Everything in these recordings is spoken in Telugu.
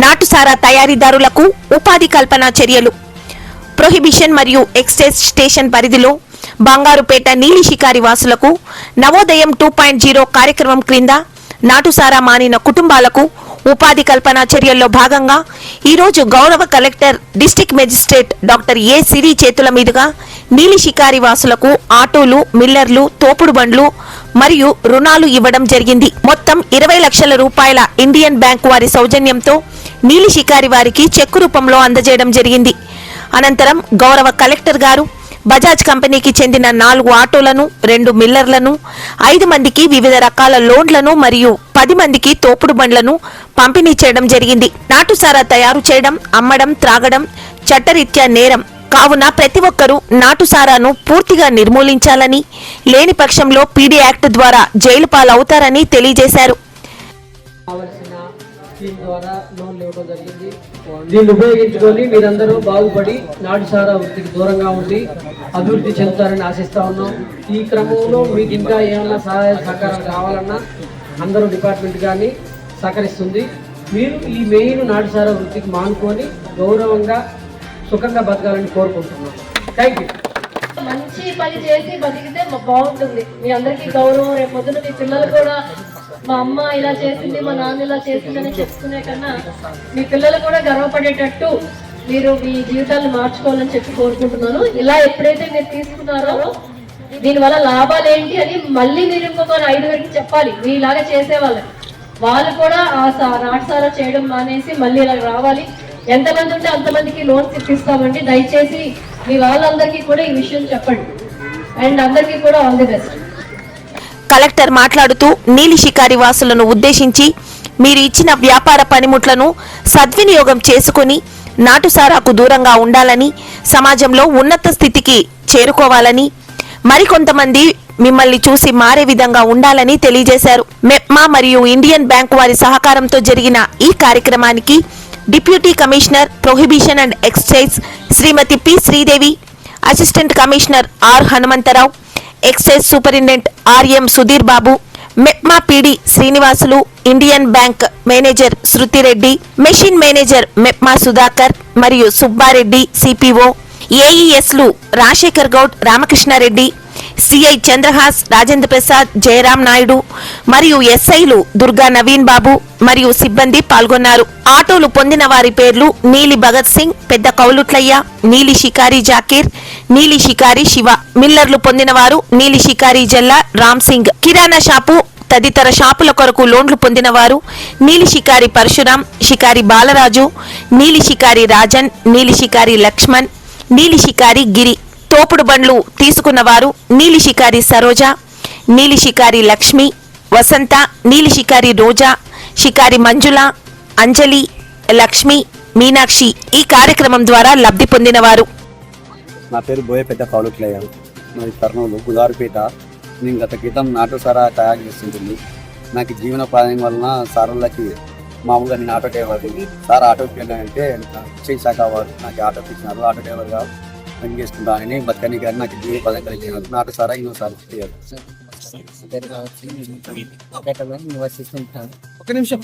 నాటుసారా తయారీదారులకు ఉపాధి కల్పన చర్యలు. ప్రొహిబిషన్ మరియు ఎక్సైజ్ స్టేషన్ పరిధిలో బంగారుపేట నీలి షికారి వాసులకు నవోదయం టూ పాయింట్ జీరో కార్యక్రమం క్రింద నాటుసారా మానిన కుటుంబాలకు ఉపాధి కల్పన చర్యల్లో భాగంగా ఈరోజు గౌరవ collector district magistrate doctor A Siri చేతుల మీదుగా నీలి షికారి వాసులకు ఆటోలు మిల్లర్లు తోపుడు బండ్లు మరియు రుణాలు ఇవ్వడం జరిగింది. మొత్తం ఇరవై లక్షల రూపాయల ఇండియన్ బ్యాంక్ వారి సౌజన్యంతో నీలి షికారి వారికి చెక్కు రూపంలో అందజేయడం జరిగింది. అనంతరం గౌరవ కలెక్టర్ గారు బజాజ్ కంపెనీకి చెందిన నాలుగు ఆటోలను రెండు మిల్లర్లను ఐదు మందికి వివిధ రకాల లోన్లను మరియు పది మందికి తోపుడు బండ్లను పంపిణీ చేయడం జరిగింది. నాటుసారా తయారు చేయడం అమ్మడం త్రాగడం చట్టరీత్యా నేరం కావున ప్రతి ఒక్కరూ నాటుసారాను పూర్తిగా నిర్మూలించాలని లేని పక్షంలో పీడీ యాక్ట్ ద్వారా జైలు పాలవుతారని తెలియజేశారు. స్కీమ్ ద్వారా లోన్లు ఇవ్వడం జరిగింది. దీన్ని ఉపయోగించుకొని మీరందరూ బాగుపడి నాటుసారా వృత్తికి దూరంగా ఉండి అభివృద్ధి చెందుతారని ఆశిస్తా ఉన్నాం. ఈ క్రమంలో మీకు ఇంకా ఏమైనా సహాయ సహకారం కావాలన్నా అందరూ డిపార్ట్మెంట్ కానీ సహకరిస్తుంది. మీరు ఈ మెయిన్ నాటుసారా వృత్తికి మానుకొని గౌరవంగా సుఖంగా బతకాలని కోరుకుంటున్నాం. థ్యాంక్ యూ మంచి పని చేసి బతికితే బాగుంటుంది. మీ అందరికీ గౌరవం. రేపు పొద్దున మీ పిల్లలు కూడా మా అమ్మ ఇలా చేసింది మా నాన్న ఇలా చేసిందని చెప్పుకునే కన్నా మీ పిల్లలు కూడా గర్వపడేటట్టు మీరు మీ జీవితాలను మార్చుకోవాలని చెప్పి కోరుకుంటున్నాను. ఇలా ఎప్పుడైతే మీరు తీసుకున్నారో దీనివల్ల లాభాలు ఏంటి అని మళ్ళీ మీరు ఇంకొక ఐదుగురికి చెప్పాలి. మీలాగా చేసేవాళ్ళని. వాళ్ళు కూడా ఆ సా- నాటసారా చేయడం మానేసి మళ్ళీ ఇలా రావాలి. ఎంతమంది ఉంటే అంతమందికి లోన్స్ ఇప్పిస్తామండి. దయచేసి మీ వాళ్ళందరికీ కూడా ఈ విషయం చెప్పండి. అండ్ అందరికీ కూడా ఆల్ ది బెస్ట్. కలెక్టర్ మాట్లాడుతూ నీలి షికారి వాసులను ఉద్దేశించి మీరు ఇచ్చిన వ్యాపార పనిముట్లను సద్వినియోగం చేసుకుని నాటుసారాకు దూరంగా ఉండాలని సమాజంలో ఉన్నత స్థితికి చేరుకోవాలని మరికొంతమంది మిమ్మల్ని చూసి మారే విధంగా ఉండాలని తెలియజేశారు. మెప్మా మరియు ఇండియన్ బ్యాంక్ వారి సహకారంతో జరిగిన ఈ కార్యక్రమానికి deputy commissioner prohibition and exchange Shrimati P Sridevi assistant commissioner R Hanumantharao excise superintendent RM Sudhir Babu MEPMA PD Srinivasulu Indian bank manager Shruti Reddy mission manager MEPMA Sudhakar మరియు సుబ్బారెడ్డి సిపిఓ ఏఈఎస్లు రాజశేఖర్ గౌడ్ రామకృష్ణారెడ్డి సిఐ చంద్రహాస్ రాజేంద్ర ప్రసాద్ జయరాం నాయుడు మరియు ఎస్ఐలు దుర్గా నవీన్ బాబు మరియు సిబ్బంది పాల్గొన్నారు. ఆటోలు పొందిన వారి పేర్లు నీలి భగత్ సింగ్ పెద్ద కౌలుట్లయ్య నీలి షికారి జాకీర్ నీలి షికారి శివ. మిల్లర్లు పొందిన వారు నీలి షికారి జల్లా రామ్ సింగ్. కిరాణా షాపు తదితర షాపుల కొరకు లోన్లు పొందిన వారు నీలి షికారి పరశురాం షికారి బాలరాజు నీలి షికారి రాజన్ నీలి షికారి లక్ష్మణ్ నీలి షికారి గిరి. తోపుడు బండ్లు తీసుకున్నవారు నీలి షికారి సరోజ నీలి షికారి లక్ష్మి వసంత నీలి షికారి రోజా షికారి మంజుల అంజలి లక్ష్మి మీనాక్షి ఈ కార్యక్రమం ద్వారా లబ్ధి పొందినవారు. నా పేరు బోయపేట పెద్ద కౌలుట్లయ్య కర్నూలు గుదారుపేట. నేను గత క్రితం నాటు సారా తయారు చేస్తుంటుంది. నాకు జీవనోపాధి వలన సారులకి మామూలుగా నేను ఆటో డ్రైవర్ సార్ ఆటోకి వెళ్ళానంటే చేశాక వారు నాకు ఆటో ఇచ్చినారు ఆటో డ్రైవర్గా పని చేసుకుంటానని బతకని గారు నాకు జీవనోపాధి కలిగినారు నాటు సారా ఇంకో సార్ నివసిస్తుంటాను ఒక నిమిషం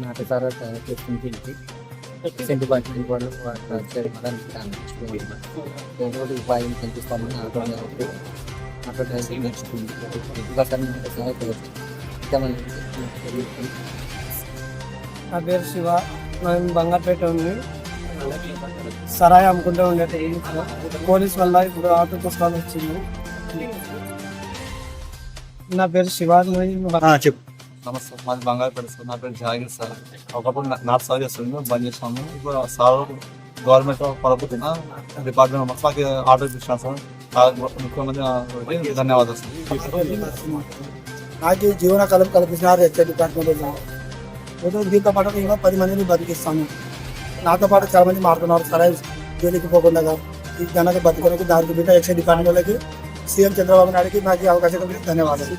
నాటు సారా తయారు చేసుకుంటుంది సెంటు పంచుకుని కూడా ఉపాయం కల్పిస్తామని ఆటో ఆటో డ్రైవర్ నేర్చుకుంది నా పేరు శివ మేము బంగారుపేట ఉంది సరాయి అమ్ముకుంటూ ఉండేది. పోలీస్ వల్ల ఇప్పుడు ఆటో పుస్తకాలు వచ్చింది. నా పేరు శివ నేను చెప్పు. నమస్తే మాది బంగారుపేట సార్. నా పేరు జాగిర్ సార్. ఒకప్పుడు నా- నాటు సాగు చేస్తుంది బంద్ చేసాము ఇప్పుడు సార్ గవర్నమెంట్ పరపుతున్న డిపార్ట్మెంట్ మొత్తం మాకు ఆర్డర్ ఇప్పించాను సార్. ఆ ముఖ్యమంత్రి ధన్యవాదాలు సార్. నాకు ఈ జీవనకాలం కల్పించినారు హెచ్ఎల్ డిపార్ట్మెంట్ ఏదో దీంతో పాటు ఇంకా పది మందిని బతికిస్తాను. నాతో పాటు చాలా మంది మారుతున్నారు. సరాయి జైలుకి పోకుండా ఈ జనానికి బతికడానికి దానికి బిడ్డ హెచ్ఎల్ డిపార్ట్మెంట్ వాళ్ళకి సీఎం చంద్రబాబు నాయుడుకి నాకు ఈ అవకాశం ధన్యవాదాలు.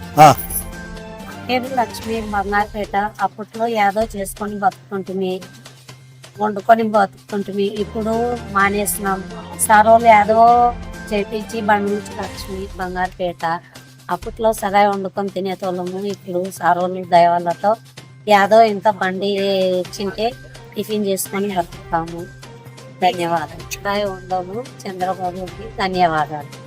పేరు లక్ష్మి బంగారుపేట అప్పట్లో ఏదో చేసుకొని బతుకుంటుంది వండుకొని బతుకుంటుంది ఇప్పుడు మానేస్తున్నాం సరోలు ఏదో చేపించి బండి నుంచి లక్ష్మి బంగారుపేట అప్పట్లో సగాయ వండుకొని తినేతోళ్ళము ఇప్పుడు సారోలు దయవల్లతో యాదో ఇంత బండి ఇచ్చింటే టిఫిన్ చేసుకొని బతుకుతాము ధన్యవాదాలు. ఉండము చంద్రబాబుకి ధన్యవాదాలు.